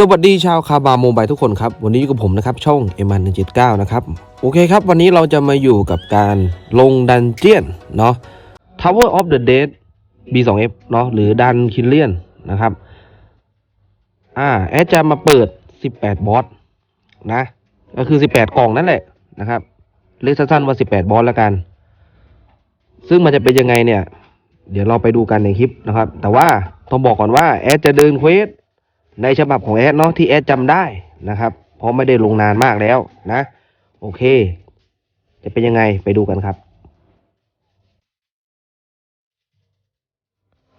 สวัสดีชาวคาบาโมบายทุกคนครับ วันนี้อยู่กับผมนะครับ ช่อง m 1 7 9นะครับ โอเคครับ วันนี้เราจะมาอยู่กับการลงดันเจียนเนาะ Tower of the Dead B2F เนาะหรือดันคินเลียนนะครับ อ่า แอดจะมาเปิด 18 บอสนะ ก็คือ 18 กล่องนั่นแหละนะครับ เรียกสั้นๆว่า 18 บอสแล้วกัน ซึ่งมันจะเป็นยังไงเนี่ย เดี๋ยวเราไปดูกันในคลิปนะครับ แต่ว่าต้องบอกก่อนว่าแอดจะเดินเควส ในฉบับของแอดเนาะที่แอดจำได้นะครับ เพราะไม่ได้ลงนานมากแล้วนะ โอเค จะเป็นยังไงไปดูกันครับ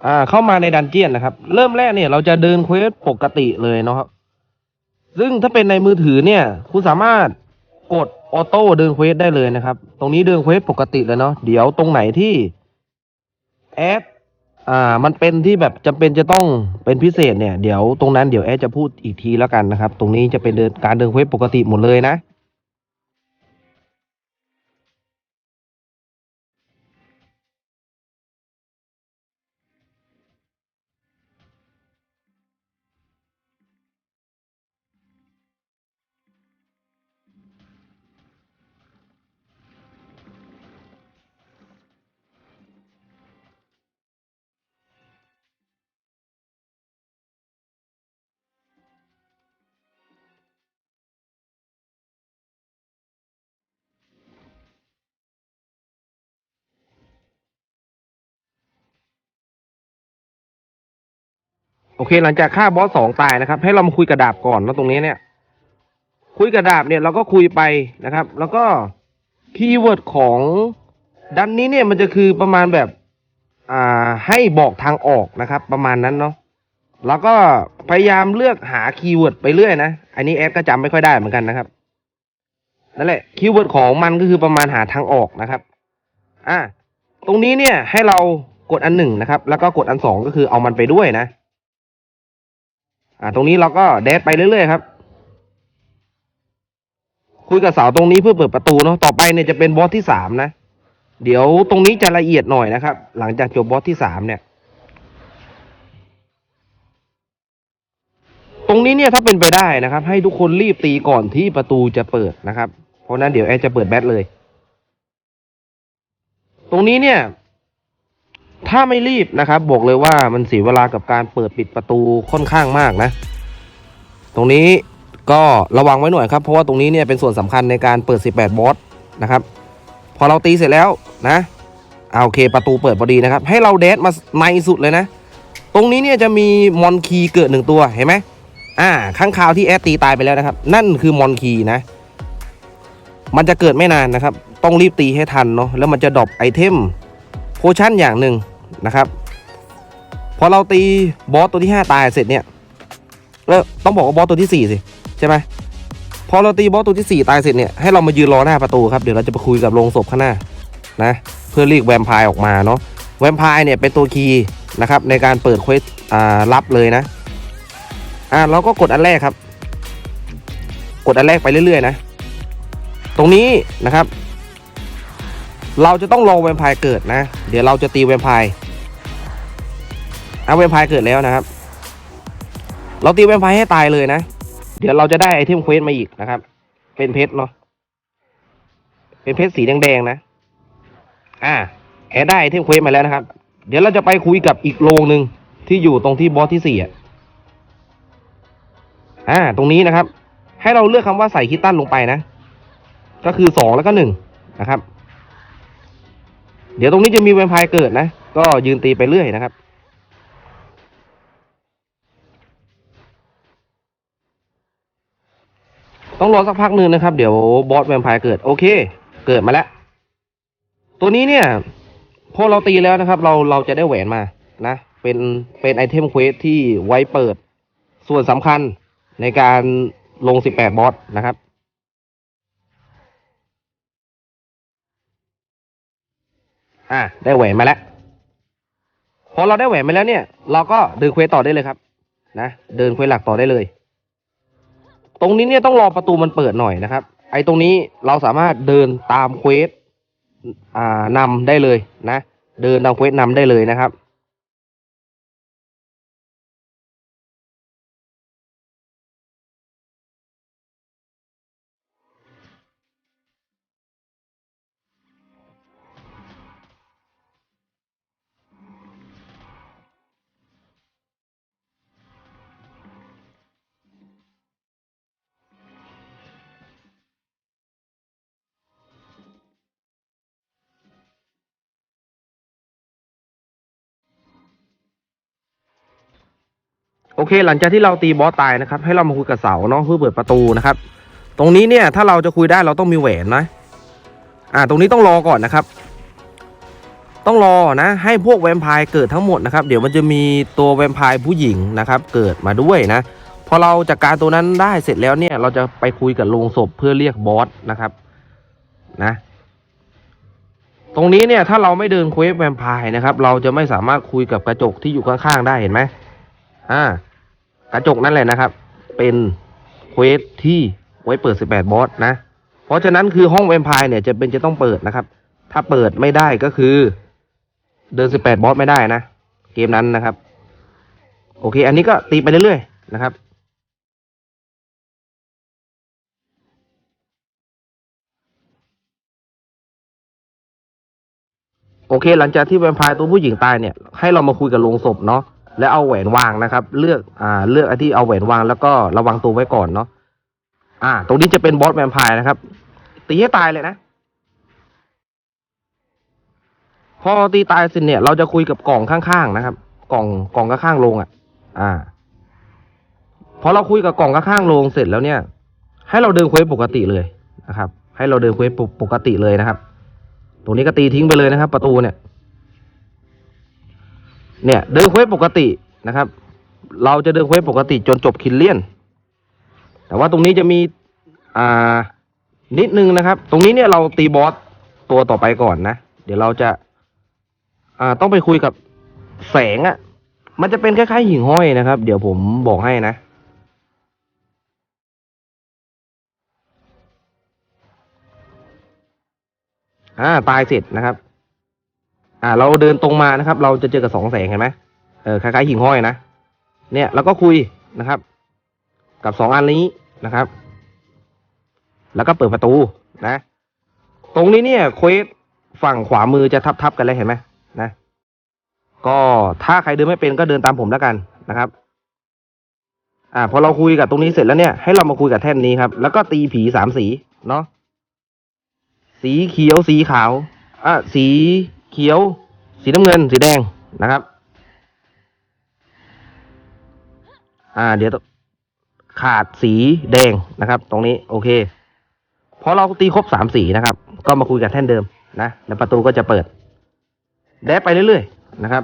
อ่าเข้ามาในดันเจียนนะครับ เริ่มแรกเนี่ยเราจะเดินเควสปกติเลยเนาะครับ ซึ่งถ้าเป็นในมือถือเนี่ย คุณสามารถกดออโต้เดินเควสได้เลยนะครับ ตรงนี้เดินเควสปกติเลยเนาะเดี๋ยวตรงไหนที่แอด อ่ามันเป็นที่แบบจำเป็นจะต้องเป็นพิเศษเนี่ยเดี๋ยวตรงนั้นเดี๋ยวแอดจะพูดอีกทีแล้วกันนะครับ ตรงนี้จะเป็นเดินการเดินเควสปกติหมดเลยนะ โอเค หลังจากฆ่าบอสสองตายนะครับ ให้เรามาคุยกับดาบก่อนแล้วตรงนี้เนี่ย คุยกับดาบเนี่ยเราก็คุยไปนะครับ แล้วก็คีย์เวิร์ดของดันนี้เนี่ยมันจะคือประมาณแบบ อ่า ให้บอกทางออกนะครับ ประมาณนั้นเนาะแล้วก็พยายามเลือกหาคีย์เวิร์ดไปเรื่อยนะ อันนี้แอดก็จำไม่ค่อยได้เหมือนกันนะครับนั่นแหละคีย์เวิร์ดของมันก็คือประมาณหาทางออกนะครับ อ่าตรงนี้เนี่ยให้เรากดอันหนึ่งนะครับ แล้วก็กดอันสองก็คือเอามันไปด้วยนะ อ่าตรงนี้เราก็แดดไปเรื่อยๆครับ คุยกับสาวตรงนี้เพื่อเปิดประตูเนาะต่อไปเนี่ยจะเป็นบอสที่สามนะ เดี๋ยวตรงนี้จะละเอียดหน่อยนะครับ หลังจากจบบอสที่สามเนี่ย ตรงนี้เนี่ยถ้าเป็นไปได้นะครับ ให้ทุกคนรีบตีก่อนที่ประตูจะเปิดนะครับ เพราะนั้นเดี๋ยวแอดจะเปิดแบตเลย ตรงนี้เนี่ย ถ้าไม่รีบนะครับบอกเลยว่ามันเสียเวลากับการเปิดปิดประตูค่อนข้างมากนะ ตรงนี้ก็ระวังไว้หน่อยครับ เพราะว่าตรงนี้เนี่ยเป็นส่วนสำคัญในการเปิด 18 บอสนะครับ พอเราตีเสร็จแล้วนะเอาโอเคประตูเปิดพอดีนะครับ ให้เราเดสมาในสุดเลยนะ ตรงนี้เนี่ยจะมีมอนคีเกิดหนึ่งตัวเห็นไหมอ่าข้างคาวที่แอดตีตายไปแล้วนะครับ นั่นคือมอนคีนะ มันจะเกิดไม่นานนะครับ ต้องรีบตีให้ทันเนาะแล้วมันจะดรอปไอเทมโพชั่นอย่างหนึ่ง นะครับพอเราตีบอสตัวที่ 5 ตายเสร็จเนี่ยเออต้องบอกว่าบอสตัวที่ 4 สิใช่ไหมพอเราตีบอสตัวที่ 4 ตายเสร็จเนี่ยให้เรามายืนรอหน้าประตูครับเดี๋ยวเราจะไปคุยกับโรงศพข้างหน้านะเพื่อเรียกแวมไพร์ออกมาเนาะแวมไพร์เนี่ยเป็นตัวคีย์นะครับในการเปิดเควสอ่ารับเลยนะอ่าเราก็กดอันแรกครับ กดอันแรกไปเรื่อยๆนะ ตรงนี้นะครับ เราจะต้องรอแวมไพร์เกิดนะ เดี๋ยวเราจะตีแวมไพร์ อาแวมไพร์เกิดแล้วนะครับ เราตีแวมไพร์ให้ตายเลยนะ เดี๋ยวเราจะได้ไอเทมเควสมาอีกนะครับ เป็นเพชรเนาะ เป็นเพชรสีแดงๆนะ อ่าแอดได้ไอเทมเควสมาแล้วนะครับ เดี๋ยวเราจะไปคุยกับอีกโรงหนึ่งที่อยู่ตรงที่บอสที่สี่อะอ่า ตรงนี้นะครับ ให้เราเลือกคำว่าใส่คิตตันลงไปนะ ก็คือสองแล้วก็หนึ่งนะครับ เดี๋ยวตรงนี้จะมีแวมไพร์เกิดนะ ก็ยืนตีไปเรื่อยนะครับ ต้องรอสักพักหนึ่งนะครับ เดี๋ยวบอสแวมไพร์เกิดโอเค เกิดมาแล้ว ตัวนี้เนี่ย พอเราตีแล้วนะครับ เราเราจะได้แหวนมานะ เป็นเป็นไอเทมเควสที่ไว้เปิด ส่วนสำคัญในการลง 18 บอสนะครับอะได้แหวนมาแล้วพอเราได้แหวนมาแล้วเนี่ย เราก็เดินเควสต่อได้เลยครับ นะ เดินเควสหลักต่อได้เลย ตรงนี้เนี่ยต้องรอประตูมันเปิดหน่อยนะครับ ไอ้ตรงนี้เราสามารถเดินตามเควสอ่านำได้เลยนะ เดินตามเควสนำได้เลยนะครับ โอเค หลังจากที่เราตีบอสตายนะครับ ให้เรามาคุยกับเสาเนาะเพื่อเปิดประตูนะครับ ตรงนี้เนี่ยถ้าเราจะคุยได้เราต้องมีแหวนนะ อ่า ตรงนี้ต้องรอก่อนนะครับ ต้องรอนะ ให้พวกแวมไพร์เกิดทั้งหมดนะครับ เดี๋ยวมันจะมีตัวแวมไพร์ผู้หญิงนะครับ เกิดมาด้วยนะพอเราจัดการตัวนั้นได้เสร็จแล้วเนี่ย เราจะไปคุยกับโรงศพเพื่อเรียกบอสนะครับนะตรงนี้เนี่ยถ้าเราไม่เดินเควสแวมไพร์นะครับ เราจะไม่สามารถคุยกับกระจกที่อยู่ข้างๆได้เห็นไหมอ่า กระจกนั่นแหละนะครับ เป็นเควสที่ไว้เปิด 18 บอสนะ เพราะฉะนั้นคือห้องแวมไพร์เนี่ยจะเป็นจะต้องเปิดนะครับ ถ้าเปิดไม่ได้ก็คือ เดิน 18 บอสไม่ได้นะ เกมนั้นนะครับ โอเค อันนี้ก็ตีไปเรื่อยๆนะครับโอเค หลังจากที่แวมไพร์ตัวผู้หญิงตายเนี่ย ให้เรามาคุยกับโรงศพเนาะ แล้วเอาแหวนวางนะครับ เลือกอ่าเลือกอันที่เอาแหวนวางแล้วก็ระวังตัวไว้ก่อนเนาะอ่า ตรงนี้จะเป็นบอสแวมไพร์นะครับ ตีให้ตายเลยนะ พอตีตายเสร็จเนี่ย เราจะคุยกับกล่องข้างๆนะครับ กล่องกล่องข้างๆโรงอะ อ่า พอเราคุยกับกล่องข้างๆโรงเสร็จแล้วเนี่ย ให้เราเดินเควสปกติเลยนะครับ ให้เราเดินเควสปกติเลยนะครับ ตรงนี้ก็ตีทิ้งไปเลยนะครับ ประตูเนี่ย เนี่ยเดินเควสปกตินะครับ เราจะเดินเควสปกติจนจบคินเลียน แต่ว่าตรงนี้จะมีอ่านิดนึงนะครับ ตรงนี้เนี่ยเราตีบอสตัวต่อไปก่อนนะ เดี๋ยวเราจะอ่าต้องไปคุยกับแสงอะ่ะ มันจะเป็นคล้ายๆหิ่งห้อยนะครับ เดี๋ยวผมบอกให้นะ อ่าตายเสร็จนะครับ อ่า เราเดินตรงมานะครับ เราจะเจอกับสองแสงเห็นไหมเออคล้ายๆหิ่งห้อยนะเนี่ยเราก็คุยนะครับ กับสองอันนี้นะครับ แล้วก็เปิดประตูนะ ตรงนี้เนี่ยเควสฝั่งขวามือจะทับๆกันเลยเห็นไหมนะ ก็ถ้าใครเดินไม่เป็นก็เดินตามผมแล้วกันนะครับ อ่า พอเราคุยกับตรงนี้เสร็จแล้วเนี่ยให้เรามาคุยกับแท่นนี้ครับ แล้วก็ตีผีสามสีเนาะสีเขียวสีขาวอะสี ขียว สีน้ำเงิน สีแดงนะครับ อ่า เดี๋ยวขาดสีแดงนะครับ ตรงนี้โอเคพอเราตีครบสามสีนะครับ ก็มาคุยกับแท่นเดิมนะแล้วประตูก็จะเปิดแดะไปเรื่อยๆนะครับ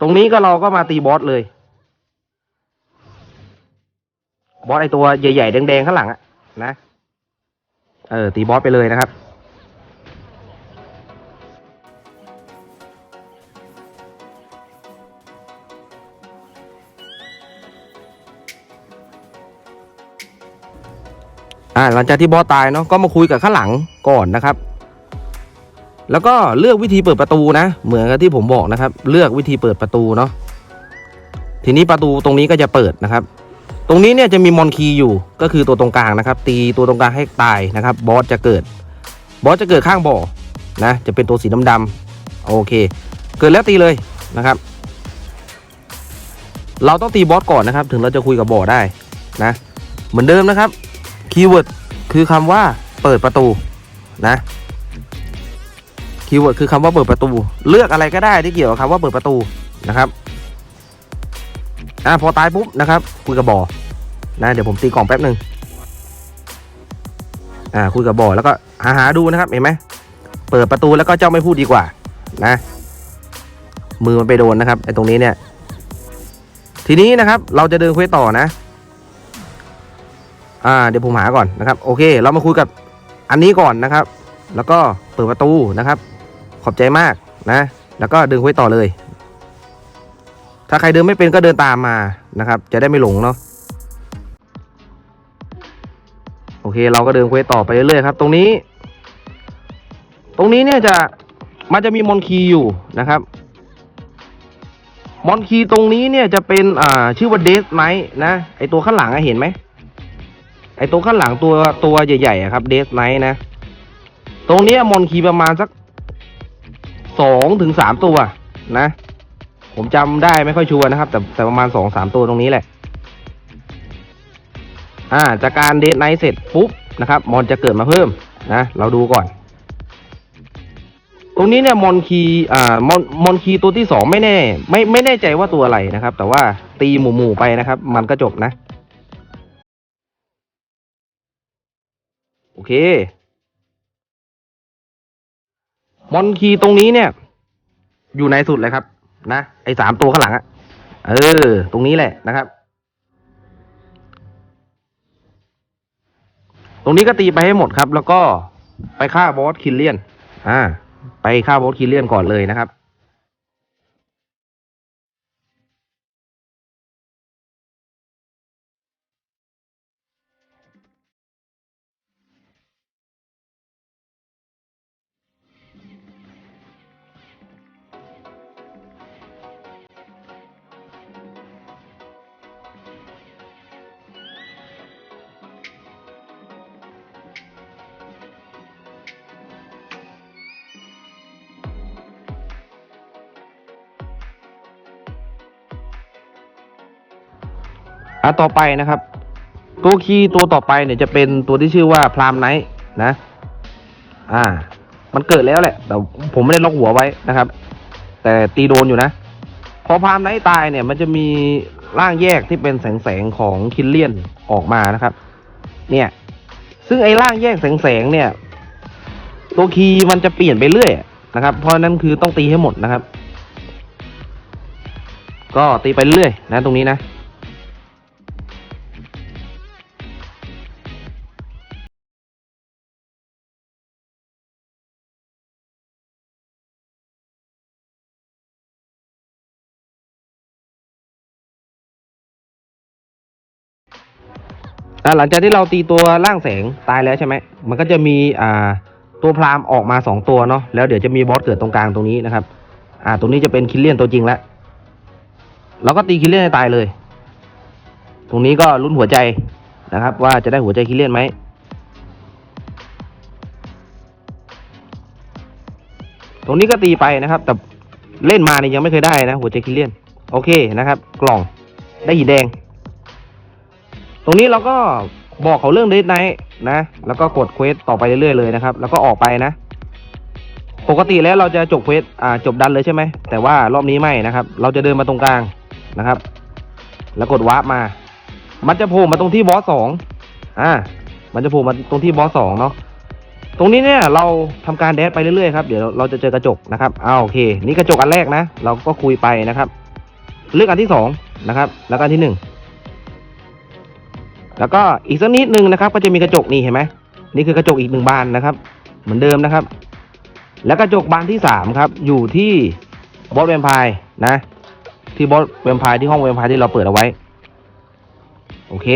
ตรงนี้ก็เราก็มาตีบอสเลย บอสไอตัวใหญ่ๆแดงๆข้างหลังอะนะเออตีบอสไปเลยนะครับ อ่าหลังจากที่บอสตายเนาะก็มาคุยกับข้างหลังก่อนนะครับ แล้วก็เลือกวิธีเปิดประตูนะ เหมือนกับที่ผมบอกนะครับ เลือกวิธีเปิดประตูเนาะทีนี้ประตูตรงนี้ก็จะเปิดนะครับ ตรงนี้เนี่ยจะมีมอนคีอยู่ก็คือตัวตรงกลางนะครับ ตีตัวตรงกลางให้ตายนะครับ บอสจะเกิด บอสจะเกิดข้างบ่อนะจะเป็นตัวสีดำๆโอเค เกิดแล้วตีเลยนะครับ เราต้องตีบอสก่อนนะครับ ถึงเราจะคุยกับบ่อได้นะ เหมือนเดิมนะครับ คีย์เวิร์ดคือคำว่าเปิดประตูนะคีย์เวิร์ดคือคำว่าเปิดประตู เลือกอะไรก็ได้ที่เกี่ยวกับคำว่าเปิดประตูนะครับอ่าพอตายปุ๊บนะครับคุยกับบอนะเดี๋ยวผมตีกล่องแป๊บหนึ่งอ่าคุยกับบอแล้วก็หาหาดูนะครับเห็นไหมเปิดประตูแล้วก็เจ้าไม่พูดดีกว่านะ มือมันไปโดนนะครับไอ้ตรงนี้เนี่ย ทีนี้นะครับเราจะเดินคุยต่อนะ อ่าเดี๋ยวผมหาก่อนนะครับโอเค เรามาคุยกับอันนี้ก่อนนะครับ แล้วก็เปิดประตูนะครับ ขอบใจมากนะ แล้วก็ดินคุยต่อเลย ถ้าใครเดินไม่เป็นก็เดินตามมานะครับ จะได้ไม่หลงเนาะโอเค เราก็เดินเควสต่อไปเรื่อยๆครับ ตรงนี้ ตรงนี้เนี่ยจะมันจะมีมอนคีอยู่นะครับมอนคีตรงนี้เนี่ยจะเป็นอ่าชื่อว่าเดสไนท์นะไอตัวข้างหลังอะเห็นไหม ไอตัวข้างหลังตัวตัวใหญ่ๆอะครับเดสไนท์นะ ตรงนี้มอนคีประมาณสักสองถึงสามตัวนะ ผมจำได้ไม่ค่อยชัวร์นะครับ แต่แต่ประมาณสองสามตัวตรงนี้แหละ อ่า จากการเดทไนท์เสร็จปุ๊บนะครับ มอนจะเกิดมาเพิ่มนะ เราดูก่อน ตรงนี้เนี่ยมอนคีอ่ามอนมอนคีตัวที่สองไม่แน่ ไม่ไม่แน่ใจว่าตัวอะไรนะครับ แต่ว่าตีหมู่ๆไปนะครับ มันก็จบนะ โอเค มอนคีตรงนี้เนี่ย อยู่ในสุดเลยครับ นะไอสามตัวข้างหลังอะเออ ตรงนี้แหละนะครับ ตรงนี้ก็ตีไปให้หมดครับ แล้วก็ไปฆ่าบอสคิลเลียน อ่า ไปฆ่าบอสคิลเลียนก่อนเลยนะครับ อะต่อไปนะครับ ตัวคีย์ตัวต่อไปเนี่ยจะเป็นตัวที่ชื่อว่าพรามไนท์นะ อ่า มันเกิดแล้วแหละ แต่ผมไม่ได้ล็อกหัวไว้นะครับ แต่ตีโดนอยู่นะ พอพรามไนท์ตายเนี่ย มันจะมีร่างแยกที่เป็นแสงแสงของคิลเลียนออกมานะครับ เนี่ย ซึ่งไอ้ร่างแยกแสงแสงเนี่ย ตัวคีย์มันจะเปลี่ยนไปเรื่อยนะครับ เพราะฉะนั้นคือต้องตีให้หมดนะครับ ก็ตีไปเรื่อยนะตรงนี้นะ อ่หลังจากที่เราตีตัวร่างแสงตายแล้วใช่ไหมมันก็จะมีอ่าตัวพรามออกมาสองตัวเนาะแล้วเดี๋ยวจะมีบอสเกิดตรงกลางตรงนี้นะครับ อ่า ตรงนี้จะเป็นคิลเลียนตัวจริงแล้วเราก็ตีคิลเลียนให้ตายเลย ตรงนี้ก็ลุ้นหัวใจนะครับ ว่าจะได้หัวใจคิลเลียนไหมตรงนี้ก็ตีไปนะครับ แต่เล่นมาเนี่ยยังไม่เคยได้นะ หัวใจคิลเลียน โอเคนะครับ กล่องได้หินแดง รงนี้เราก็บอกเขาเรื่องเดทไนท์นะ แล้วก็กดเควสต่อไปเรื่อยๆเลยนะครับ แล้วก็ออกไปนะ ปกติแล้วเราจะจบเควสอ่าจบดันเลยใช่ไหม แต่ว่ารอบนี้ไม่นะครับ เราจะเดินมาตรงกลางนะครับ แล้วกดวาร์ปมา มันจะโผล่มาตรงที่บอสสองอ่า มันจะโผล่มาตรงที่บอสสองเนาะ ตรงนี้เนี่ยเราทำการแดดไปเรื่อยๆครับ เดี๋ยวเราจะเจอกระจกนะครับอ้าวโอเค นี่กระจกอันแรกนะ เราก็คุยไปนะครับ เลือกอันที่สองนะครับ แล้วก็อันที่หนึ่ง แล้วก็อีกสักนิดนึงนะครับ ก็จะมีกระจกนี่เห็นไหมนี่คือกระจกอีกหนึ่งบานนะครับ เหมือนเดิมนะครับ แล้วกระจกบานที่สามครับอยู่ที่บอสเวมพายนะ ที่บอสเวมพายที่ห้องเวมพายที่เราเปิดเอาไว้ โอเค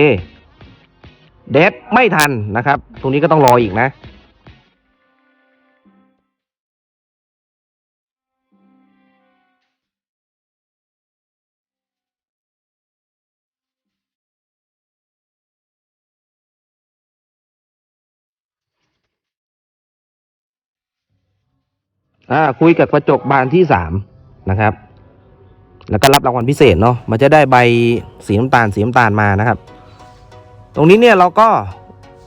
เดฟไม่ทันนะครับ ตรงนี้ก็ต้องรออีกนะ อ่าคุยกับกระจกบานที่สามนะครับ แล้วก็รับรางวัลพิเศษเนาะมันจะได้ใบสีน้ำตาลสีน้ำตาลมานะครับ ตรงนี้เนี่ยเราก็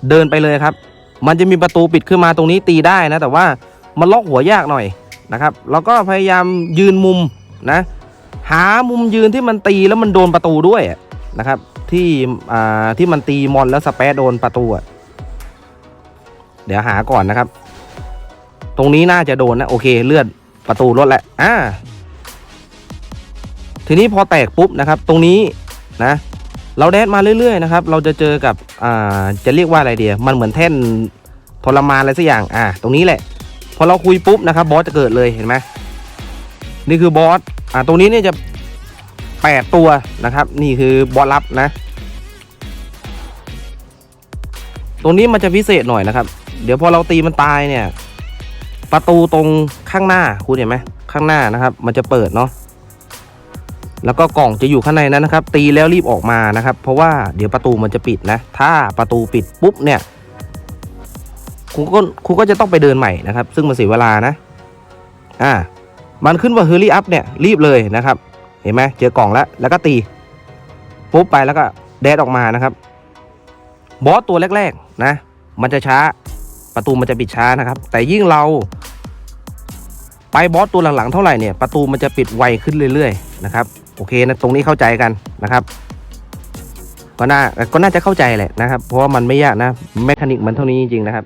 เดินไปเลยครับ มันจะมีประตูปิดขึ้นมาตรงนี้ตีได้นะ แต่ว่ามันล็อกหัวยากหน่อยนะครับเราก็พยายามยืนมุมนะ หามุมยืนที่มันตีแล้วมันโดนประตูด้วยนะครับ ที่อ่าที่มันตีมอนแล้วสเปซโดนประตูเดี๋ยวหาก่อนนะครับ ตรงนี้น่าจะโดนนะโอเคเลือดประตูลดแหล้วอ่า ทีนี้พอแตกปุ๊บนะครับ ตรงนี้นะ เราแดดมาเรื่อยๆนะครับ เราจะเจอกับอ่าจะเรียกว่าอะไรเดียมันเหมือนแท่นทรมานอะไรสักอย่างอ่า ตรงนี้แหละ พอเราคุยปุ๊บนะครับบอสจะเกิดเลยเห็นไหมนี่คือบอสอ่าตรงนี้เนี่ยจะแปดตัวนะครับ นี่คือบอสลับนะ ตรงนี้มันจะพิเศษหน่อยนะครับ เดี๋ยวพอเราตีมันตายเนี่ย ประตูตรงข้างหน้าคุณเห็นไหมข้างหน้านะครับ มันจะเปิดเนาะแล้วก็กล่องจะอยู่ข้างในนั้นนะครับ ตีแล้วรีบออกมานะครับ เพราะว่าเดี๋ยวประตูมันจะปิดนะ ถ้าประตูปิดปุ๊บเนี่ยคุณก็คุณก็จะต้องไปเดินใหม่นะครับ ซึ่งมันเสียเวลานะ อ่า มันขึ้นว่า hurry up เนี่ยรีบเลยนะครับ เห็นไหมเจอกล่องแล้ว แล้วก็ตีปุ๊บไปแล้วก็แดดออกมานะครับ บอสตัวแรก ๆ นะ มันจะช้า ประตูมันจะปิดช้านะครับ แต่ยิ่งเรา ไปบอสตัวหลังๆเท่าไหร่เนี่ยประตูมันจะปิดไวขึ้นเรื่อยๆนะครับโอเคนะตรงนี้เข้าใจกันนะครับ ก็น่าก็น่าจะเข้าใจแหละนะครับ เพราะว่ามันไม่ยากนะแมคานิกมันเท่านี้จริงๆนะครับ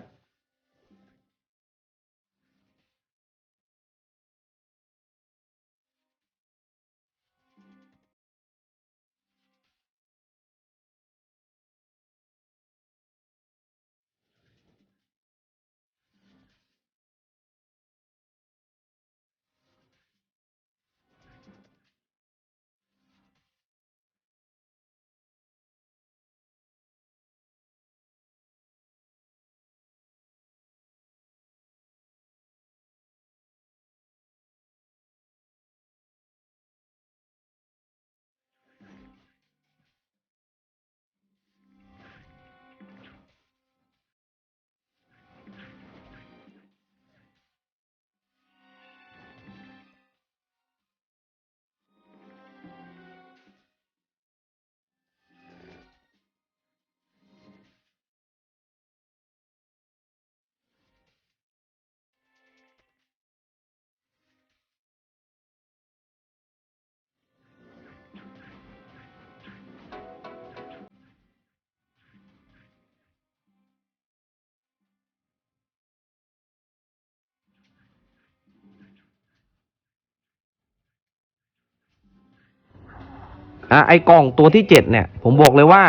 อะไอกล่องตัวที่เจ็ดเนี่ย ผมบอกเลยว่า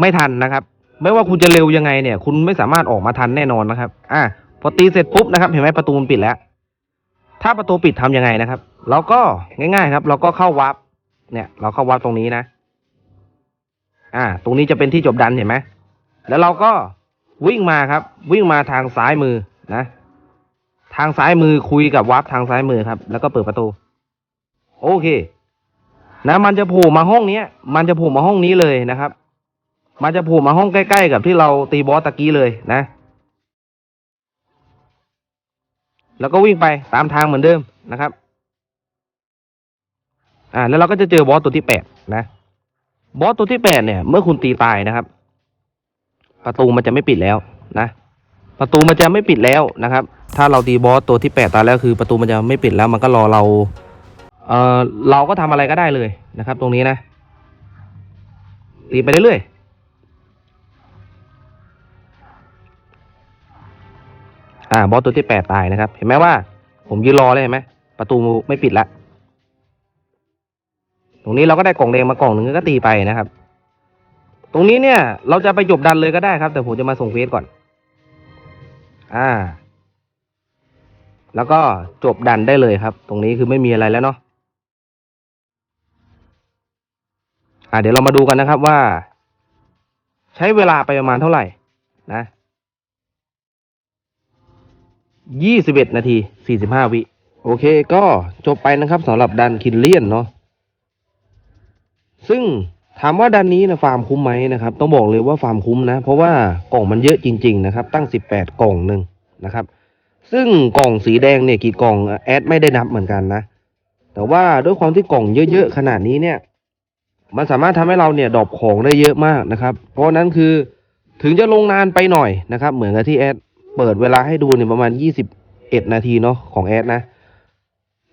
ไม่ทันนะครับ ไม่ว่าคุณจะเร็วยังไงเนี่ย คุณไม่สามารถออกมาทันแน่นอนนะครับ อะพอตีเสร็จปุ๊บนะครับ เห็นไหมประตูมันปิดแล้ว ถ้าประตูปิดทำยังไงนะครับเราก็ง่าย ๆ ครับ เราก็เข้าวาร์ปเนี่ย เราเข้าวาร์ปตรงนี้นะ อ่า ตรงนี้จะเป็นที่จบดันเห็นไหมแล้วเราก็วิ่งมาครับ วิ่งมาทางซ้ายมือนะ ทางซ้ายมือคุยกับวาร์ปทางซ้ายมือครับ แล้วก็เปิดประตู โอเค นะ มันจะโผล่มาห้องเนี้ย มันจะโผล่มาห้องนี้เลยนะครับ มันจะโผล่มาห้องใกล้ๆกับที่เราตีบอสตะกี้เลยนะ แล้วก็วิ่งไปตามทางเหมือนเดิมนะครับ อ่า แล้วเราก็จะเจอบอสตัวที่แปดนะ บอสตัวที่แปดเนี่ย เมื่อคุณตีตายนะครับ ประตูมันจะไม่ปิดแล้วนะ ประตูมันจะไม่ปิดแล้วนะครับ ถ้าเราตีบอสตัวที่แปดตายแล้วคือ ประตูมันจะไม่ปิดแล้ว มันก็รอเรา เออเราก็ทำอะไรก็ได้เลยนะครับ ตรงนี้นะตีไปเรื่อยๆอ่าบอสตัวที่แปดตายนะครับ เห็นไหมว่า ผมยืนรอเลยเห็นไหมประตูไม่ปิดละตรงนี้เราก็ได้กล่องแดงมากล่องหนึ่งก็ตีไปนะครับ ตรงนี้เนี่ย เราจะไปจบดันเลยก็ได้ครับ แต่ผมจะมาส่งเฟสก่อน อ่า แล้วก็จบดันได้เลยครับ ตรงนี้คือไม่มีอะไรแล้วเนาะ อ่าเดี๋ยวเรามาดูกันนะครับว่า ใช้เวลาไปประมาณเท่าไหร่นะยี่สิบเอ็ดนาทีสี่สิบห้าวิโอเคก็จบไปนะครับสำหรับดันคินเลียนเนาะซึ่งถามว่าดันนี้นะฟาร์มคุ้มไหมนะครับ ต้องบอกเลยว่าฟาร์มคุ้มนะ เพราะว่ากล่องมันเยอะจริง ๆ นะครับ ตั้งสิบแปดกล่องหนึ่งนะครับ ซึ่งกล่องสีแดงเนี่ยกี่กล่องแอดไม่ได้นับเหมือนกันนะ แต่ว่าด้วยความที่กล่องเยอะๆขนาดนี้เนี่ย มันสามารถทำให้เราเนี่ยดรอปของได้เยอะมากนะครับ เพราะนั้นคือถึงจะลงนานไปหน่อยนะครับ เหมือนกับที่แอดเปิดเวลาให้ดูเนี่ยประมาณยี่สิบเอ็ดนาทีเนาะของแอดนะ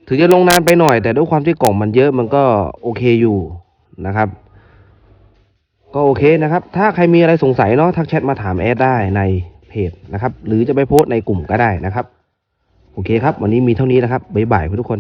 ถึงจะลงนานไปหน่อย แต่ด้วยความที่กล่องมันเยอะมันก็โอเคอยู่นะครับ ก็โอเคนะครับ ถ้าใครมีอะไรสงสัยเนาะทักแชทมาถามแอดได้ในเพจนะครับ หรือจะไปโพสต์ในกลุ่มก็ได้นะครับ โอเคครับ วันนี้มีเท่านี้นะครับบ๊ายบายทุกคน